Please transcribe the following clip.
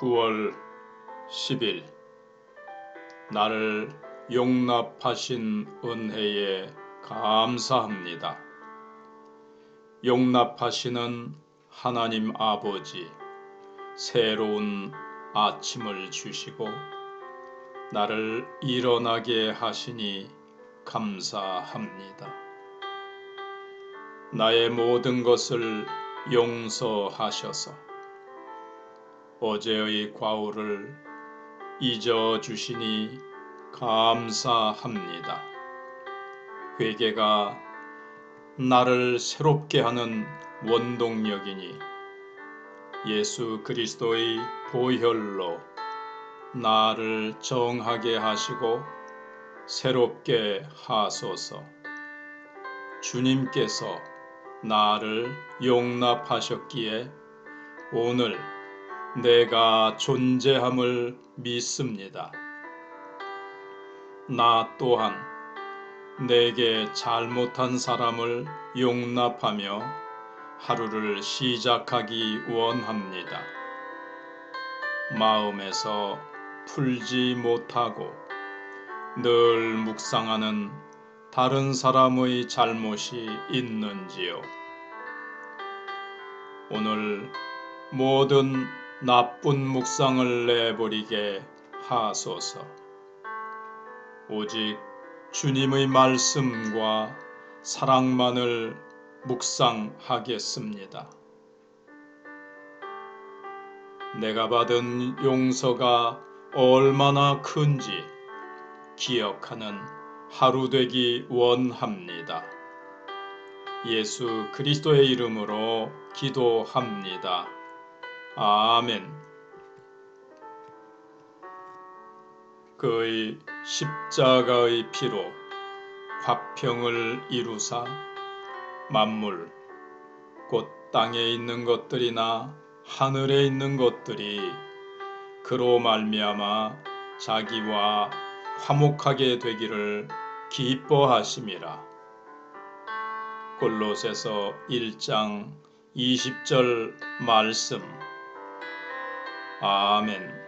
9월 10일 나를 용납하신 은혜에 감사합니다. 용납하시는 하나님 아버지 새로운 아침을 주시고 나를 일어나게 하시니 감사합니다. 나의 모든 것을 용서하셔서 어제의 과오를 잊어 주시니 감사합니다. 회개가 나를 새롭게 하는 원동력이니 예수 그리스도의 보혈로 나를 정하게 하시고 새롭게 하소서. 주님께서 나를 용납하셨기에 오늘 내가 존재함을 믿습니다. 나 또한 내게 잘못한 사람을 용납하며 하루를 시작하기 원합니다. 마음에서 풀지 못하고 늘 묵상하는 다른 사람의 잘못이 있는지요. 오늘 모든 나쁜 묵상을 내버리게 하소서. 오직 주님의 말씀과 사랑만을 묵상하겠습니다. 내가 받은 용서가 얼마나 큰지 기억하는 하루 되기 원합니다. 예수 그리스도의 이름으로 기도합니다. 아멘. 그의 십자가의 피로 화평을 이루사 만물 곧 땅에 있는 것들이나 하늘에 있는 것들이 그로 말미암아 자기와 화목하게 되기를 기뻐하심이라. 골로새서 1장 20절 말씀. 아멘.